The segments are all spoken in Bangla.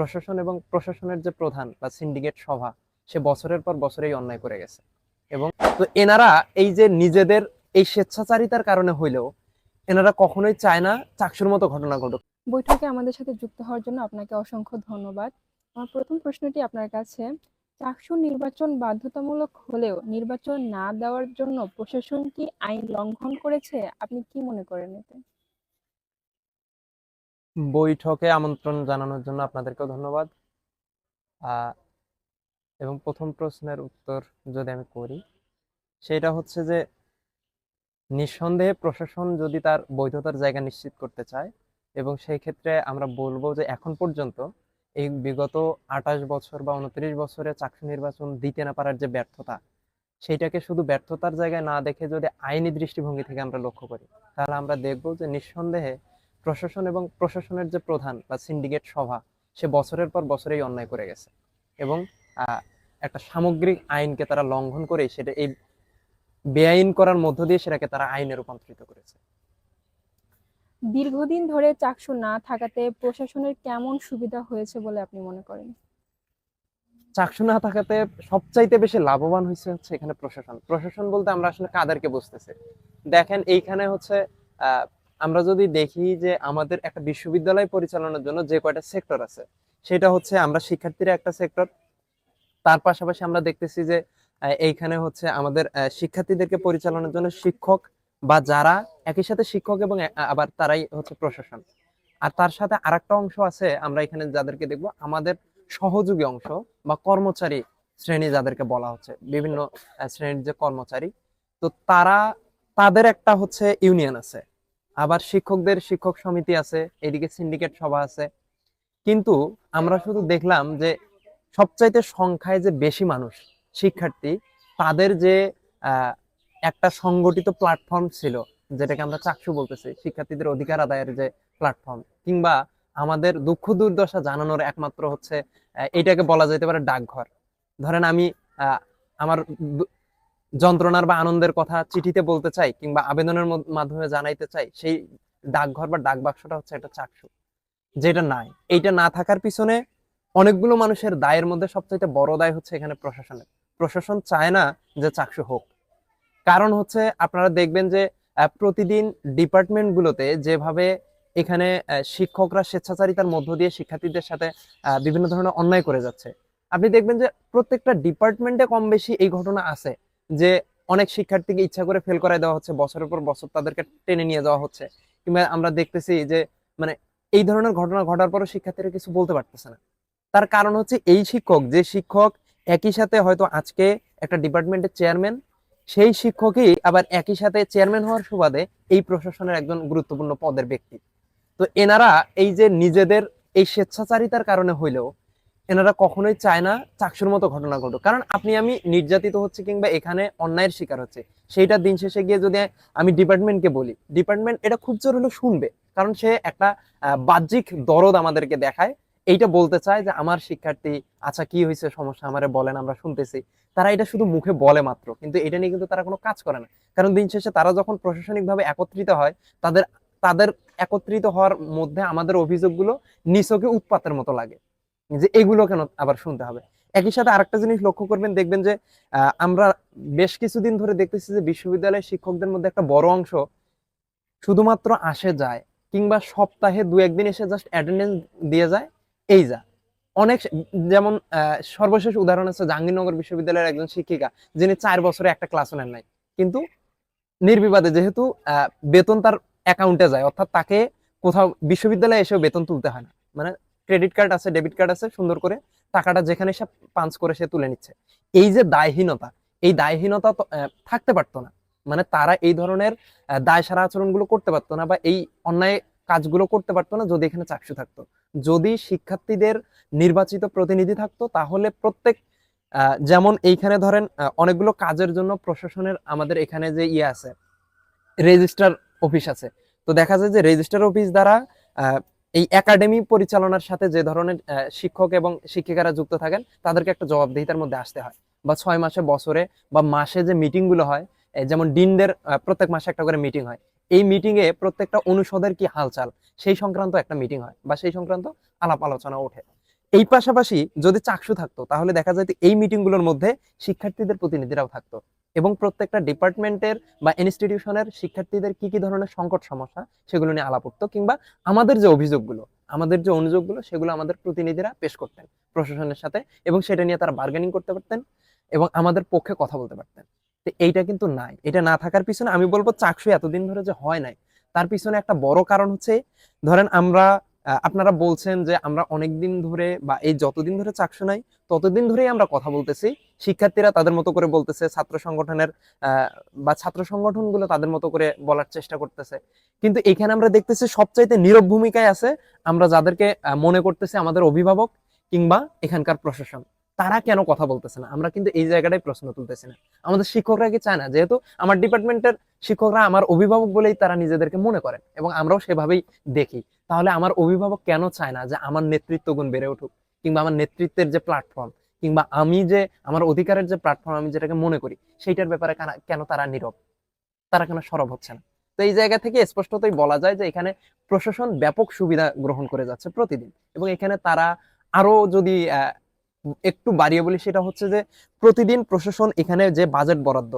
প্রশাসন এবং প্রশাসনের যে প্রধান বা সিন্ডিকেট সভা, সে বছরের পর বছরেই অন্যায় করে গেছে। এবং তো এনারা এই যে নিজেদের এই স্বেচ্ছাচারিতার কারণে হইলেও, এনারা কখনোই চায় না চাকসুর মতো ঘটনা ঘটুক। বৈঠকে আমাদের সাথে যুক্ত হওয়ার জন্য আপনাকে অসংখ্য ধন্যবাদ। আমার প্রথম প্রশ্নটি আপনার কাছে, চাকসু নির্বাচন বাধ্যতামূলক হলেও নির্বাচন না দেওয়ার জন্য প্রশাসন কি আইন লঙ্ঘন করেছে? আপনি কি মনে করেন এতে? বৈঠকে আমন্ত্রণ জানানোর জন্য আপনাদেরকেও ধন্যবাদ। এবং প্রথম প্রশ্নের উত্তর যদি আমি করি, সেটা হচ্ছে যে, নিঃসন্দেহে প্রশাসন যদি তার বৈধতার জায়গা নিশ্চিত করতে চায়, এবং সেই ক্ষেত্রে আমরা বলব যে, এখন পর্যন্ত এই বিগত আঠাশ বছর বা উনত্রিশ বছরে চাকরি নির্বাচন দিতে না পারার যে ব্যর্থতা, সেইটাকে শুধু ব্যর্থতার জায়গায় না দেখে যদি আইনি দৃষ্টিভঙ্গি থেকে আমরা লক্ষ্য করি, তাহলে আমরা দেখব যে, নিঃসন্দেহে প্রশাসন এবং প্রশাসনের যে প্রধান বা সিন্ডিকেট সভা সে বছরের পর বছরেই অন্যায় করে গেছে। এবং একটা সামগ্রিক আইনকে তারা লঙ্ঘন করে সেটা এই বেআইন করার মধ্য দিয়ে সেটাকে তারা আইনে রূপান্তরিত করেছে। দীর্ঘদিন ধরে চাকসু না থাকাতে প্রশাসনের কেমন সুবিধা হয়েছে বলে আপনি মনে করেন? চাকসু না থাকাতে সবচাইতে বেশি লাভবান হয়েছে হচ্ছে এখানে প্রশাসন। প্রশাসন বলতে আমরা আসলে কাদেরকে বুঝতেছি? দেখেন এইখানে হচ্ছে আহ, আমরা যদি দেখি যে আমাদের একটা বিশ্ববিদ্যালয় পরিচালনার জন্য যে কয়টা সেক্টর আছে, সেটা হচ্ছে আমরা শিক্ষার্থীরা একটা সেক্টর, তার পাশাপাশি আমরা দেখতেছি যে এইখানে হচ্ছে আমাদের শিক্ষার্থীদেরকে পরিচালনার জন্য শিক্ষক বা যারা একই সাথে শিক্ষক এবং আবার তারাই হচ্ছে প্রশাসন। আর তার সাথে আরেকটা অংশ আছে, আমরা এখানে যাদেরকে দেখব, আমাদের সহযোগী অংশ বা কর্মচারী শ্রেণি যাদেরকে বলা হচ্ছে, বিভিন্ন শ্রেণির যে কর্মচারী, তো তারা, তাদের একটা হচ্ছে ইউনিয়ন আছে। আবার শিক্ষকদের শিক্ষক সমিতি আছে, এদিকে সিন্ডিকেট সভা আছে। কিন্তু আমরা শুধু দেখলাম যে সবচাইতে সংখ্যায় যে বেশি মানুষ শিক্ষার্থী, তাদের যে একটা সংগঠিত প্ল্যাটফর্ম ছিল, যেটাকে আমরা চাকসু বলতেছি, শিক্ষার্থীদের অধিকার আদায়ের যে প্ল্যাটফর্ম কিংবা আমাদের দুঃখ দুর্দশা জানানোর একমাত্র হচ্ছে এটাকে বলা যেতে পারে ডাকঘর। ধরেন আমি আমার যন্ত্রণার বা আনন্দের কথা চিঠিতে বলতে চাই কিংবা আবেদনের মাধ্যমে জানাইতে চাই, সেই ডাকঘর বা ডাক বাক্সটা হচ্ছে একটা চাকসু যেটা নাই। এইটা না থাকার পিছনে অনেকগুলো মানুষের দায়ের মধ্যে সবচাইতে বড় দায় হচ্ছে এখানে প্রশাসনের। প্রশাসন চায় না যে চাকসু হোক। কারণ হচ্ছে আপনারা দেখবেন যে প্রতিদিন ডিপার্টমেন্ট গুলোতে যেভাবে এখানে শিক্ষকরা স্বেচ্ছাচারিতার মধ্য দিয়ে শিক্ষার্থীদের সাথে বিভিন্ন ধরনের অন্যায় করে যাচ্ছে। আপনি দেখবেন যে প্রত্যেকটা ডিপার্টমেন্টে কম বেশি এই ঘটনা আছে। যে অনেক শিক্ষার্থীকে ইচ্ছা করে ফেল করায় দেওয়া হচ্ছে, বছরের পর বছর তাদেরকে টেনে নিয়ে যাওয়া হচ্ছে। কিংবা আমরা দেখতেছি যে মানে এই ধরনের ঘটনা ঘটার পরও শিক্ষার্থীরা কিছু বলতে পারতেছে না। তার কারণ হচ্ছে এই শিক্ষক, যে শিক্ষক একই সাথে হয়তো আজকে একটা ডিপার্টমেন্টের চেয়ারম্যান, সেই শিক্ষকই আবার একই সাথে চেয়ারম্যান হওয়ার সুবাদে এই প্রশাসনের একজন গুরুত্বপূর্ণ পদের ব্যক্তি। তো এনারা এই যে নিজেদের এই স্বেচ্ছাচারিতার কারণে হইলেও এনারা কখনোই চায় না চাকসুর মতো ঘটনা ঘটুক। কারণ আপনি, আমি নির্যাতিত হচ্ছে কিংবা এখানে অন্যায়ের শিকার হচ্ছে। সেইটা দিন শেষে গিয়ে যদি আমি ডিপার্টমেন্টকে বলি, ডিপার্টমেন্ট এটা খুব জোর হলে শুনবে। কারণ সে একটা বাহ্যিক দরদ আমাদেরকে দেখায়। এইটা বলতে চায় যে আমার শিক্ষার্থী আচ্ছা কি হয়েছে সমস্যা আমারে বলেন, আমরা শুনতেছি। তারা এটা শুধু মুখে বলে মাত্র। কিন্তু এটা নিয়ে কিন্তু তারা কোনো কাজ করে না। কারণ দিন শেষে তারা যখন প্রশাসনিকভাবে একত্রিত হয়, তাদের তাদের একত্রিত হওয়ার মধ্যে আমাদের অভিযোগগুলো নিছকে উৎপাতের মতো লাগে। যে এগুলো কেন আবার শুনতে হবে? একই সাথে আরেকটা জিনিস লক্ষ্য করবেন, দেখবেন যে আমরা বেশ কিছুদিন ধরে দেখতেছি যে বিশ্ববিদ্যালয়ের শিক্ষকদের মধ্যে একটা বড় অংশ শুধুমাত্র আসে যায় কিংবা সপ্তাহে দু একদিন এসে জাস্ট অ্যাটেন্ডেন্স দিয়ে যায়, এই যা। অনেক যেমন সর্বশেষ উদাহরণ আছে জাহাঙ্গীরনগর বিশ্ববিদ্যালয়ের একজন শিক্ষিকা, যিনি চার বছরে একটা ক্লাসও নেন নাই। কিন্তু নির্বিবাদে যেহেতু বেতন তার অ্যাকাউন্টে যায়, অর্থাৎ তাকে কোথাও বিশ্ববিদ্যালয়ে এসেও বেতন তুলতে হয় না। মানে ক্রেডিট কার্ড আছে, ডেবিট কার্ড আছে, সুন্দর করে টাকাটা যেখানে সে পাঞ্চ করে সে তুলে নিচ্ছে। এই যে দায়হীনতা, এই দায়হীনতা থাকতে পারতো না। মানে তারা এই ধরনের দায় সারা আচরণগুলো করতে পারতো না বা এই অন্যায় কাজগুলো করতে পারতো না যদি এখানে চাকসু থাকতো। যদি শিক্ষার্থীদের নির্বাচিত প্রতিনিধি থাকতো, তাহলে প্রত্যেক যেমন এইখানে ধরেন অনেকগুলো কাজের জন্য প্রশাসনের আমাদের এখানে যে ইয়ে আছে রেজিস্ট্রার অফিস আছে। তো দেখা যায় যে রেজিস্ট্রার অফিস দ্বারা এই একাডেমি পরিচালনার সাথে যে ধরনের শিক্ষক এবং শিক্ষিকারা যুক্ত থাকেন, তাদেরকে একটা জবাবদিহিতার মধ্যে আসতে হয়। বা ছয় মাসে, বছরে বা মাসে যে মিটিংগুলো হয় যেমন ডিনদের প্রত্যেক মাসে একটা করে মিটিং হয়। এই মিটিং এ প্রত্যেকটা অনুষদের কি হালচাল? সেই সংক্রান্ত একটা মিটিং হয় বা সেই সংক্রান্ত আলাপ আলোচনা ওঠে। এই পাশাপাশি যদি চাকসু থাকতো, তাহলে দেখা যেত এই মিটিংগুলোর মধ্যে শিক্ষার্থীদের প্রতিনিধিরাও থাকতো। এবং প্রত্যেকটা ডিপার্টমেন্টের বা ইনস্টিটিউশনের শিক্ষার্থীদের কি কি ধরনের সংকট সমস্যা সেগুলো নিয়ে আলাপ করতো কিংবা আমাদের যে অভিযোগগুলো, আমাদের যে অনুযোগগুলো সেগুলো আমাদের প্রতিনিধিরা পেশ করতেন প্রশাসনের সাথে এবং সেটা নিয়ে তারা বার্গেনিং করতে পারতেন এবং আমাদের পক্ষে কথা বলতে পারতেন। তো এইটা কিন্তু নাই। এটা না থাকার পিছনে আমি বলব চাকসু এতদিন ধরে যে হয় নাই, তার পিছনে একটা বড় কারণ হচ্ছে, ধরেন আমরা আপনারা বলছেন যে আমরা অনেক দিন ধরে বা এই যতদিন ধরে চাকসু নাই, ততদিন ধরেই আমরা কথা বলতেছি। শিক্ষার্থীরা তাদের মতো করে বলতেছে, ছাত্র সংগঠনের বা ছাত্র সংগঠনগুলো তাদের মতো করে বলার চেষ্টা করতেছে। কিন্তু এখানে আমরা দেখতেছি সবচাইতে নীরব ভূমিকায় আছে আমরা যাদেরকে মনে করতেছি আমাদের অভিভাবক কিংবা এখানকার প্রশাসন। তারা কেন কথা বলতেছে না? আমরা কিন্তু এই জায়গাটাই প্রশ্ন তুলতেছি না। আমাদের শিক্ষকরা কি চায় না? যেহেতু আমার ডিপার্টমেন্টের শিক্ষকরা আমার অভিভাবক বলেই তারা নিজেদেরকে মনে করেন এবং আমরাও সেভাবেই দেখি। তাহলে আমার অভিভাবক কেন চায় না যে আমার নেতৃত্ব গুণ বেড়ে উঠুক? কিংবা আমার নেতৃত্বের যে প্ল্যাটফর্ম কিংবা আমি যে আমার অধিকারের যে প্ল্যাটফর্ম আমি যেটাকে মনে করি, সেইটার ব্যাপারে কেন- তারা নীরব? তারা কেন সরব হচ্ছে না? তো এই জায়গা থেকে স্পষ্টতই বলা যায় যে এখানে প্রশাসন ব্যাপক সুবিধা গ্রহণ করে যাচ্ছে প্রতিদিন। এবং এখানে তারা আরও যদি একটু বাড়িয়ে বলি সেটা হচ্ছে যে প্রতিদিন প্রশাসন এখানে যে বাজেট বরাদ্দ,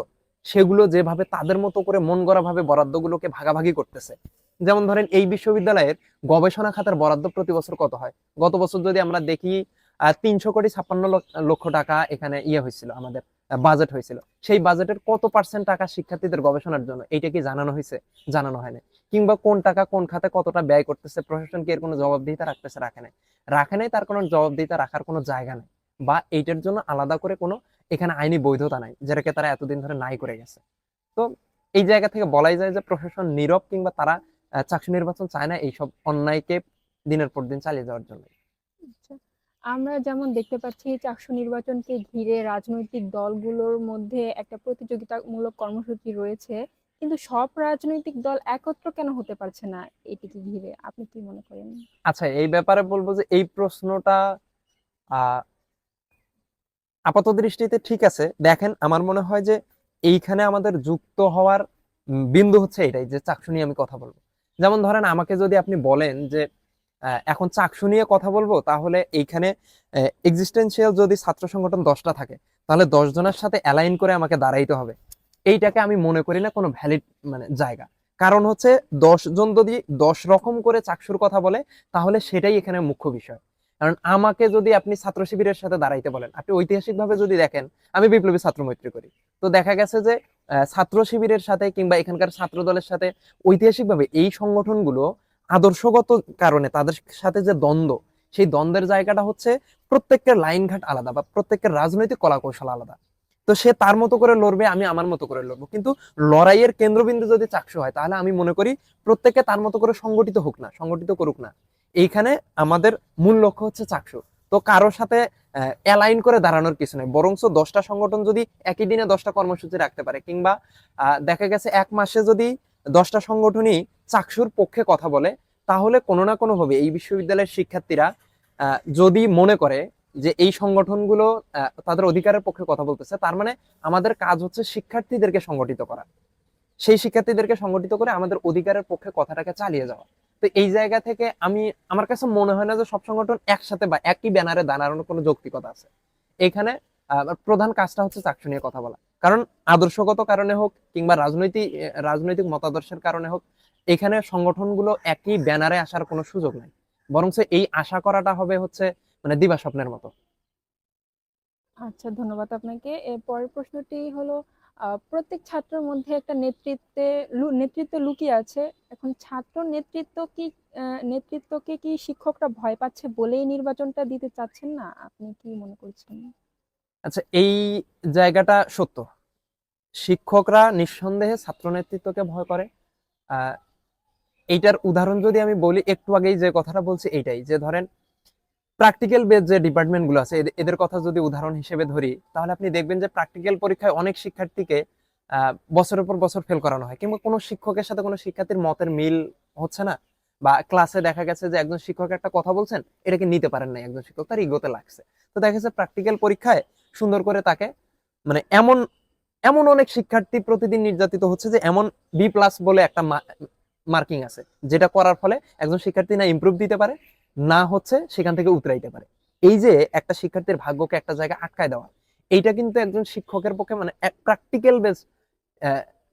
সেগুলো যেভাবে তাদের মতো করে মন গড়া ভাবে বরাদ্দগুলোকে ভাগাভাগি করতেছে। যেমন ধরেন এই বিশ্ববিদ্যালয়ের গবেষণা খাতের বরাদ্দ প্রতি বছর কত হয়? গত বছর যদি আমরা দেখি তিনশো কোটি ছাপ্পান্ন লক্ষ টাকা এখানে ইয়ে হয়েছিল, আমাদের বাজেট হয়েছিল। সেই বাজেটের কত পার্সেন্ট টাকা শিক্ষার্থীদের গবেষণার জন্য? এইটা কি জানানো হয়েছে? জানানো হয়নি। কিংবা কোন টাকা কোন খাতে কতটা ব্যয় করতেছে? প্রশাসন কি এর কোনো জবাবদিহিতা রাখতেছে? রাখে নাই। রাখে নাই, তার কোনো জবাবদিহিতা রাখার কোনো জায়গা নেই। বা এইটার জন্য আলাদা করে কোনো এখানে আইনি বৈধতা নাই যেটাকে তারা এতদিন ধরে নাই করে গেছে। তো এই জায়গা থেকে বলাই যায় যে প্রশাসন নীরব কিংবা তারা চাকসু নির্বাচন চায় না এইসব অন্যায়কে দিনের পর দিন চালিয়ে যাওয়ার জন্য। আচ্ছা আমরা যেমন দেখতে পাচ্ছি চাকসু নির্বাচনকে ঘিরে রাজনৈতিক দলগুলোর মধ্যে একটা প্রতিযোগিতামূলক কর্মসূচি রয়েছে কিন্তু সব রাজনৈতিক দল একত্র কেন হতে পারছে না এটিকে ঘিরে? আপনি কি মনে করেন? আচ্ছা এই ব্যাপারে বলব যে এই প্রশ্নটা আহ আপাত দৃষ্টিতে ঠিক আছে। দেখেন, আমার মনে হয় যে এইখানে আমাদের যুক্ত হওয়ার বিন্দু হচ্ছে এটাই যে চাকসু নিয়ে আমি কথা বলব। যেমন ধরেন, আমাকে যদি আপনি বলেন যে এখন চাকসু নিয়ে কথা বলব, তাহলে এইখানে এক্সিস্টেন্সিয়াল যদি ছাত্র সংগঠন দশটা থাকে, তাহলে দশ জনের সাথে অ্যালাইন করে আমাকে দাঁড়াইতে হবে। এইটাকে আমি মনে করি না কোনো ভ্যালিড মানে জায়গা। কারণ হচ্ছে দশ জন যদি দশ রকম করে চাকসুর কথা বলে, তাহলে সেটাই এখানে মুখ্য বিষয়। কারণ আমাকে যদি আপনি ছাত্র শিবিরের সাথে দাঁড়াইতে বলেন, আপনি ঐতিহাসিকভাবে যদি দেখেন, আমি বিপ্লবী ছাত্র মৈত্রী করি। তো দেখা গেছে যে ছাত্র শিবিরের সাথে কিংবা এখানকার ছাত্র দলের সাথে ঐতিহাসিকভাবে এই সংগঠনগুলো আদর্শগত কারণে তাদের সাথে যে দ্বন্দ্ব, সেই দ্বন্দ্বের জায়গাটা হচ্ছে প্রত্যেকের লাইন ঘাট আলাদা বা প্রত্যেকের রাজনৈতিক কলাকৌশল আলাদা। তো সে তার মতো করে লড়বে, আমি আমার মতো করে লড়বো। কিন্তু লড়াইয়ের কেন্দ্রবিন্দু যদি চাকসু হয়, তাহলে আমি মনে করি প্রত্যেকে তার মতো করে সংগঠিত হোক না, সংগঠিত করুক না। এইখানে আমাদের মূল লক্ষ্য হচ্ছে চাকসু তো কারোর সাথে অ্যালাইন করে দাঁড়ানোর কিছু নেই। বরঞ্চ দশটা সংগঠন যদি একই দিনে দশটা কর্মসূচি রাখতে পারে, কিংবা দেখা গেছে এক মাসে যদি দশটা সংগঠনই চাকসুর পক্ষে কথা বলে, তাহলে কোনো না কোনো ভাবে এই বিশ্ববিদ্যালয়ের শিক্ষার্থীরা যদি মনে করে যে এই সংগঠনগুলো তাদের অধিকারের পক্ষে কথা বলতেছে, তার মানে আমাদের কাজ হচ্ছে শিক্ষার্থীদেরকে সংগঠিত করা। সেই শিক্ষার্থীদেরকে সংগঠিত করে আমাদের অধিকারের পক্ষে কথাটাকে চালিয়ে যাওয়া। তো এই জায়গা থেকে আমি, আমার কাছে মনে হয় না যে সব সংগঠন একসাথে বা একই ব্যানারে দাঁড়ানোর কোনো যৌক্তিকতা আছে। এখানে প্রধান কাজটা হচ্ছে চাকসু নিয়ে কথা বলা। কারণ আদর্শগত কারণে হোক কিংবা রাজনৈতিক রাজনৈতিক মতাদর্শের কারণে হোক, এখানে সংগঠনগুলো একই ব্যানারে আসার কোনো সুযোগ নাই। বরঞ্চ এই আশা করাটা হবে হচ্ছে মানে দিবা স্বপ্নের মতো। আচ্ছা ধন্যবাদ আপনাকে। এর পরের প্রশ্নটি হলো প্রত্যেক ছাত্রের মধ্যে একটা নেতৃত্বে নেতৃত্ব লুকিয়ে আছে। এখন ছাত্র নেতৃত্ব কি নেতৃত্বকে কি শিক্ষকরা ভয় পাচ্ছে বলেই নির্বাচনটা দিতে চাচ্ছেন না? আপনি কি মনে করছেন? আচ্ছা এই জায়গাটা সত্য। শিক্ষকরা নিঃসন্দেহে ছাত্র নেতৃত্বকে ভয় করে। এইটার উদাহরণ যদি আমি বলি, একটু আগেই যে কথাটা বলছি, এইটাই। যে ধরেন প্র্যাকটিক্যাল বেস যে ডিপার্টমেন্টগুলো আছে, এদের কথা যদি উদাহরণ হিসেবে ধরি, তাহলে আপনি দেখবেন যে প্র্যাকটিক্যাল পরীক্ষায় অনেক শিক্ষার্থীকে বছরের পর বছর ফেল করানো হয়। কিংবা কোনো শিক্ষকের সাথে কোনো শিক্ষার্থীর মতের মিল হচ্ছে না, বা ক্লাসে দেখা গেছে যে একজন শিক্ষক একটা কথা বলছেন, এটাকে নিতে পারেন না একজন শিক্ষক, তার ইগোতে লাগছে। তো দেখা গেছে প্র্যাকটিক্যাল পরীক্ষায় সুন্দর করে তাকে মানে এমন এমন অনেক শিক্ষার্থী প্রতিদিন নির্যাতিত হচ্ছে যে এমন বি প্লাস বলে একটা মার্কিং আছে, যেটা করার ফলে একজন শিক্ষার্থী না ইমপ্রুভ দিতে পারে না হচ্ছে সেখান থেকে উতরাইতে পারে। এই যে একটা শিক্ষার্থীর ভাগ্যকে একটা জায়গায় আটকায় দেওয়া, এইটা কিন্তু একজন শিক্ষকের পক্ষে মানে প্র্যাকটিক্যাল বেস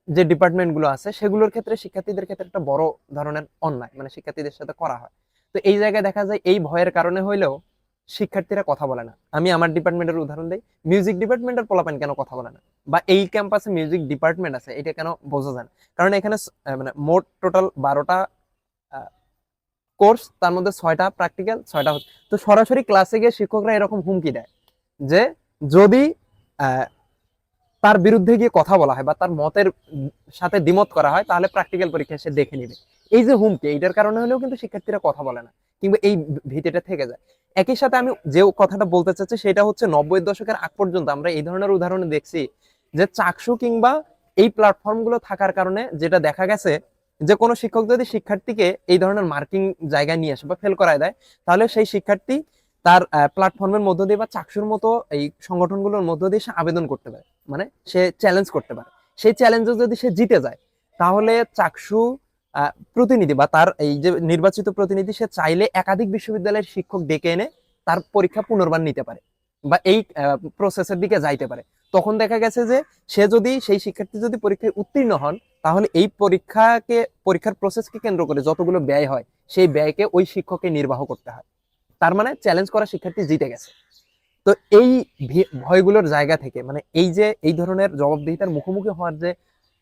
যে ডিপার্টমেন্টগুলো আছে, সেগুলোর ক্ষেত্রে শিক্ষার্থীদের ক্ষেত্রে একটা বড় ধরনের অন্যায় মানে শিক্ষার্থীদের সাথে করা হয়। তো এই জায়গায় দেখা যায় এই ভয়ের কারণে হইলেও শিক্ষার্থীরা কথা বলে না। আমি আমার ডিপার্টমেন্টের উদাহরণ দিই মিউজিক ডিপার্টমেন্টের পোলাপান কেন কথা বলে না? বা এই ক্যাম্পাসে মিউজিক ডিপার্টমেন্ট আছে, এটা কেন বোঝা যায় না? কারণ এখানে মানে মোট টোটাল বারোটা কোর্স, তার মধ্যে ছয়টা প্র্যাকটিক্যাল ছয়টা হচ্ছে, তো সরাসরি ক্লাসে গিয়ে শিক্ষকরা এরকম হুমকি দেয় যে যদি তার বিরুদ্ধে গিয়ে কথা বলা হয় বা তার মতের সাথে দ্বিমত করা হয়, তাহলে প্র্যাকটিক্যাল পরীক্ষা সে দেখে নিবে। এই যে হুমকি, এইটার কারণে হলেও কিন্তু শিক্ষার্থীরা কথা বলে না, কিংবা এই ভীতিটা থেকে যায়। একই সাথে আমি যে কথাটা বলতে চাচ্ছি, সেটা হচ্ছে নব্বই দশকের আগ পর্যন্ত আমরা এই ধরনের উদাহরণ দেখছি যে চাকসু কিংবা এই প্ল্যাটফর্মগুলো থাকার কারণে যেটা দেখা গেছে যে কোনো শিক্ষক যদি শিক্ষার্থীকে এই ধরনের মার্কিং জায়গায় নিয়ে আসে বা ফেল করায় দেয়, তাহলে সেই শিক্ষার্থী তার প্ল্যাটফর্মের মধ্য দিয়ে বা চাকসুর মতো এই সংগঠনগুলোর মধ্য দিয়ে সে আবেদন করতে পারে। মানে সে চ্যালেঞ্জ করতে পারে। সেই চ্যালেঞ্জে যদি সে জিতে যায়, তাহলে চাকসু প্রতিনিধি বা তার এই যে নির্বাচিত প্রতিনিধি, সে চাইলে একাধিক বিশ্ববিদ্যালয়ের শিক্ষক ডেকে এনে তার পরীক্ষা পুনর্বার নিতে পারে বা এই প্রসেসের দিকে যাইতে পারে। তখন দেখা গেছে যে সে যদি, সেই শিক্ষার্থী যদি পরীক্ষায় উত্তীর্ণ হন তাহলে এই পরীক্ষাকে, পরীক্ষার প্রসেসকে কেন্দ্র করে যতগুলো ব্যয় হয়, সেই ব্যয়কে ওই শিক্ষককে নির্বাহ করতে হয়। তার মানে চ্যালেঞ্জ করা শিক্ষার্থী জিতে গেছে। তো এই ভয়গুলোর জায়গা থেকে মানে এই যে, এই ধরনের জবাবদিহিতার মুখোমুখি হওয়ার যে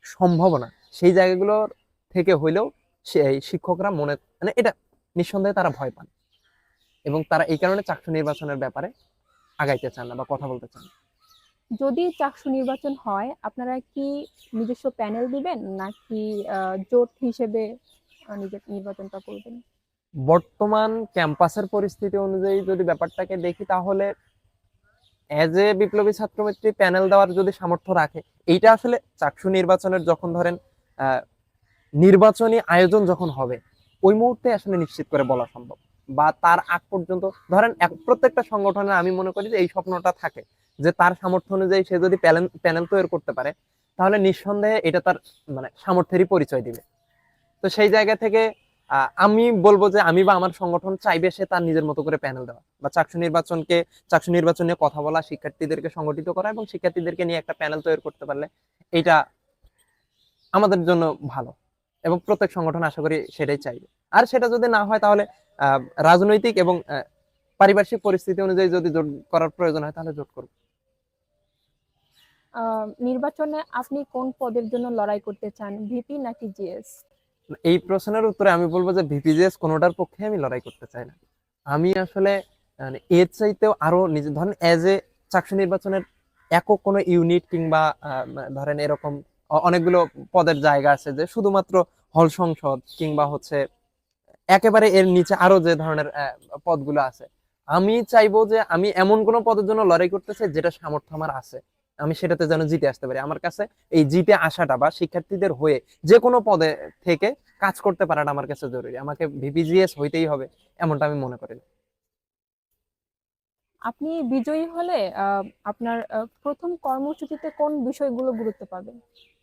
সম্ভাবনা, সেই জায়গাগুলোর থেকে হইলেও সেই শিক্ষকরা মনে মানে এটা নিঃসন্দেহে তারা ভয় পান। এবং তারা এই কারণে চাকরি নির্বাচনের ব্যাপারে আগাইতে চান না বা কথা বলতে চান না। যদি চাকসু নির্বাচন হয়, আপনারা কি নিজস্ব প্যানেল দিবেন, নাকি জোট হিসেবে নির্বাচনটা করবেন? বর্তমান ক্যাম্পাসের পরিস্থিতি অনুযায়ী যদি ব্যাপারটাকে দেখি, তাহলে অ্যাজ এ বিপ্লবী ছাত্রমিত্রী প্যানেল দেওয়ার যদি সামর্থ্য রাখে, এইটা আসলে চাকসু নির্বাচনের যখন ধরেন নির্বাচনী আয়োজন যখন হবে, ওই মুহূর্তে আসলে নিশ্চিত করে বলা সম্ভব। বা তার আগ পর্যন্ত, ধরেন প্রত্যেকটা সংগঠনের আমি মনে করি যে এই স্বপ্নটা থাকে যে তার সামর্থ্য অনুযায়ী সে যদি প্যানেল তৈরি করতে পারে, তাহলে নিঃসন্দেহে এটা তার মানে সামর্থ্যেরই পরিচয় দিবে। তো সেই জায়গা থেকে আমি বলব যে আমি বা আমার সংগঠন চাইবে সে তার নিজের মতো করে প্যানেল দেওয়া বা চাকসু নির্বাচনকে, চাকসু নির্বাচন নিয়ে কথা বলা, শিক্ষার্থীদেরকে সংগঠিত করা এবং শিক্ষার্থীদেরকে নিয়ে একটা প্যানেল তৈরি করতে পারলে এটা আমাদের জন্য ভালো এবং প্রত্যেক সংগঠন আশা করি সেটাই চাইবে। আর সেটা যদি না হয় তাহলে রাজনৈতিক এবং পারিপার্শ্বিক পরিস্থিতি অনুযায়ী যদি জোট করার প্রয়োজন হয় তাহলে জোট করব। নির্বাচনে আপনি কোন পদের জন্য লড়াই করতে চান ভিপি নাকি জিএস? এই প্রশ্নের উত্তরে আমি বলব যে ভিপিজিএস কোনোটার পক্ষে আমি লড়াই করতে চাই না। আমি আসলে মানে এর চাইতেও আরও নিজে ধরেন এজ এ চাকসু নির্বাচনের একক কোনো ইউনিট কিংবা ধরেন এরকম অনেকগুলো পদের জায়গা আছে যে শুধুমাত্র হল সংসদ কিংবা হচ্ছে একেবারে এর নিচে আরও যে ধরনের পদগুলো আছে। আমি চাইব যে আমি এমন কোনো পদের জন্য লড়াই করতে চাই যেটা সামর্থ্য আমার আছে। আমি সেটাতে যেন জিতে আসতে পারি। আমার কাছে এই জিতে আসাটা বা শিক্ষার্থীদের হয়ে যে কোনো পদে থেকে কাজ করতে পারাটা আমার কাছে জরুরি। আমাকে ভিপিজিএস হইতেই হবে এমনটা আমি মনে করি। আপনি বিজয়ী হলে আপনার প্রথম কর্মসূচিতে কোন বিষয়গুলো গুরুত্ব পাবে আহ,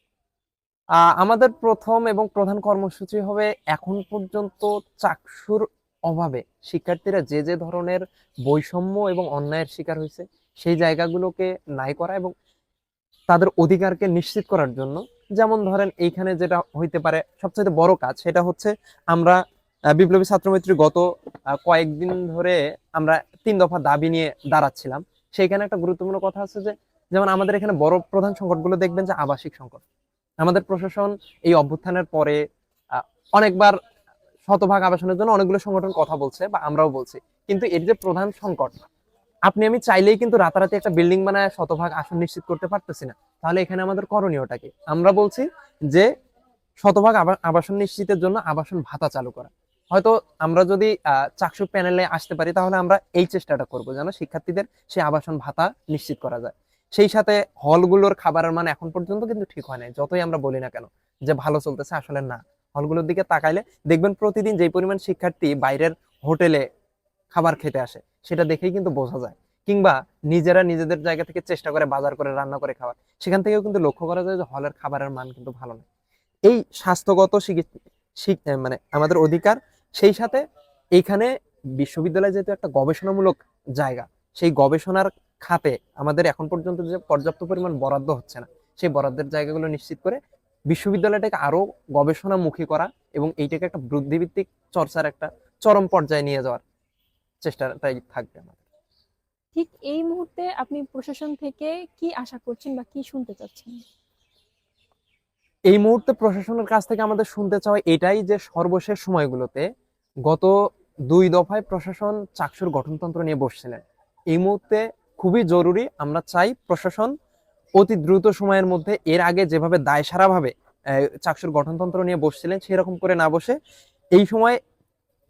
আমাদের প্রথম এবং প্রধান কর্মসূচি হবে এখন পর্যন্ত চাকসুর অভাবে শিক্ষার্থীরা যে যে ধরনের বৈষম্য এবং অন্যায়ের শিকার হয়েছে, সেই জায়গাগুলোকে নাই করা এবং তাদের অধিকারকে নিশ্চিত করার জন্য, যেমন ধরেন এইখানে যেটা হইতে পারে সবচেয়ে বড় কাজ, সেটা হচ্ছে আমরা বিপ্লবী ছাত্রমিত্রী গত কয়েকদিন ধরে আমরা তিন দফা দাবি নিয়ে দাঁড়াচ্ছিলাম। সেইখানে একটা গুরুত্বপূর্ণ কথা আছে যে, যেমন আমাদের এখানে বড় প্রধান সংকটগুলো দেখবেন যে আবাসিক সংকট। আমাদের প্রশাসন এই অভ্যুত্থানের পরে অনেকবার শতভাগ আবাসনের জন্য অনেকগুলো সংগঠন কথা বলছে বা আমরাও বলছি। কিন্তু এর যে প্রধান সংকট, আপনি আমি চাইলেই কিন্তু রাতারাতি একটা বিল্ডিং বানায় শতভাগ আসন নিশ্চিত করতে পারতেছি না। তাহলে এখানে আমাদের করণীয়টা কি? আমরা বলছি যে শতভাগ আবাসন নিশ্চিতের জন্য আবাসন ভাতা চালু করা। হয়তো আমরা যদি চাকসু প্যানেলে আসতে পারি, তাহলে আমরা এই চেষ্টাটা করব যেন শিক্ষার্থীদের সেই আবাসন ভাতা নিশ্চিত করা যায়। সেই সাথে হলগুলোর খাবারের মান এখন পর্যন্ত কিন্তু ঠিক হয় নাই, যতই আমরা বলি না কেন যে ভালো চলতেছে, আসলে না। হলগুলোর দিকে তাকাইলে দেখবেন প্রতিদিন যে পরিমাণ শিক্ষার্থী বাইরের হোটেলে খাবার খেতে আসে, সেটা দেখেই কিন্তু বোঝা যায়। কিংবা নিজেরা নিজেদের জায়গা থেকে চেষ্টা করে বাজার করে, রান্না করে খাওয়ার। সেখান থেকেও কিন্তু লক্ষ্য করা যায় যে হলের খাবারের মান কিন্তু ভালো নয় এই স্বাস্থ্যগত মানে আমাদের অধিকার, সেই সাথে এইখানে বিশ্ববিদ্যালয় যেহেতু একটা গবেষণামূলক জায়গা, সেই গবেষণার খাতে আমাদের এখন পর্যন্ত যে পর্যাপ্ত পরিমাণ বরাদ্দ হচ্ছে না সেই বরাদ্দের জায়গাগুলো নিশ্চিত করে বিশ্ববিদ্যালয়টাকে আরও গবেষণামুখী করা এবং এইটাকে একটা বুদ্ধিভিত্তিক চর্চার একটা চরম পর্যায়ে নিয়ে যাওয়ার চেষ্টাটাই থাকবে আমাদের। ঠিক এই মুহূর্তে আপনি প্রশাসন থেকে কি আশা করছেন বা কি শুনতে চাচ্ছেন? এই মুহূর্তে প্রশাসনের কাছ থেকে আমাদের শুনতে চাওয়া এটাই যে সর্বশেষ সময়গুলোতে গত দুই দফায় প্রশাসন চাকসুর গঠনতন্ত্র নিয়ে বসছিলেন। এই মুহূর্তে খুবই জরুরি। আমরা চাই প্রশাসন অতি দ্রুত সময়ের মধ্যে এর আগে যেভাবে দায়সারাভাবে চাকসুর গঠনতন্ত্র নিয়ে বসছিলেন সেরকম করে না বসে এই সময়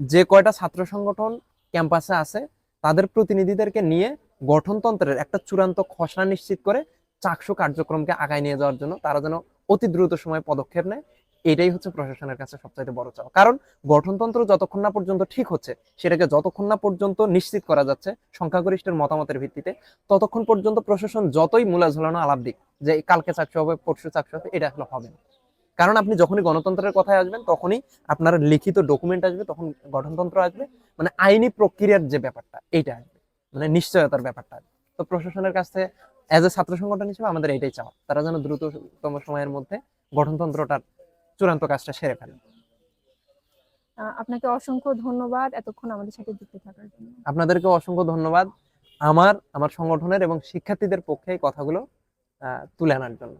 যে কয়টা ছাত্র সংগঠন ক্যাম্পাসে আছে তাদের প্রতিনিধিদেরকে নিয়ে গঠনতন্ত্রের একটা চূড়ান্ত খসড়া নিশ্চিত করে চাকসু কার্যক্রমকে আগায় নিয়ে যাওয়ার জন্য তারা যেন অতি দ্রুত সময়ে পদক্ষেপ নেয়। এটাই হচ্ছে প্রশাসনের কাছে সবচাইতে বড় চাওয়া। কারণ গঠনতন্ত্র যতক্ষণ না পর্যন্ত ঠিক হচ্ছে, সেটাকে যতক্ষণ না পর্যন্ত নিশ্চিত করা যাচ্ছে সংখ্যাগরিষ্ঠের মতামতের ভিত্তিতে, ততক্ষণ পর্যন্ত প্রশাসন যতই মূলা ঝোলানো আলাপ দিক, যে কালকে চাকরি হবে, পরশু চাকরি হবে, এটা আসলে হবে কারণ আপনি যখনই গণতন্ত্রের কথায় আসবেন, তখনই আপনার লিখিত ডকুমেন্ট আসবে, তখন গঠনতন্ত্র আসবে মানে আইনি প্রক্রিয়ার যে ব্যাপারটা, এইটা আসবে মানে নিশ্চয়তার ব্যাপারটা আসবে। তো প্রশাসনের কাছ থেকে অ্যাজ এ ছাত্র সংগঠন হিসেবে আমাদের এটাই চাওয়া, তারা যেন দ্রুততম সময়ের মধ্যে গঠনতন্ত্রটার চূড়ান্ত কাজটা সেরে ফেলেন। আপনাকে অসংখ্য ধন্যবাদ এতক্ষণ আমাদের সাথে যুক্ত থাকার জন্য। আপনাদেরকে অসংখ্য ধন্যবাদ। আমার আমার সংগঠনের এবং শিক্ষার্থীদের পক্ষে এই কথাগুলো আহ, তুলে আনার জন্য।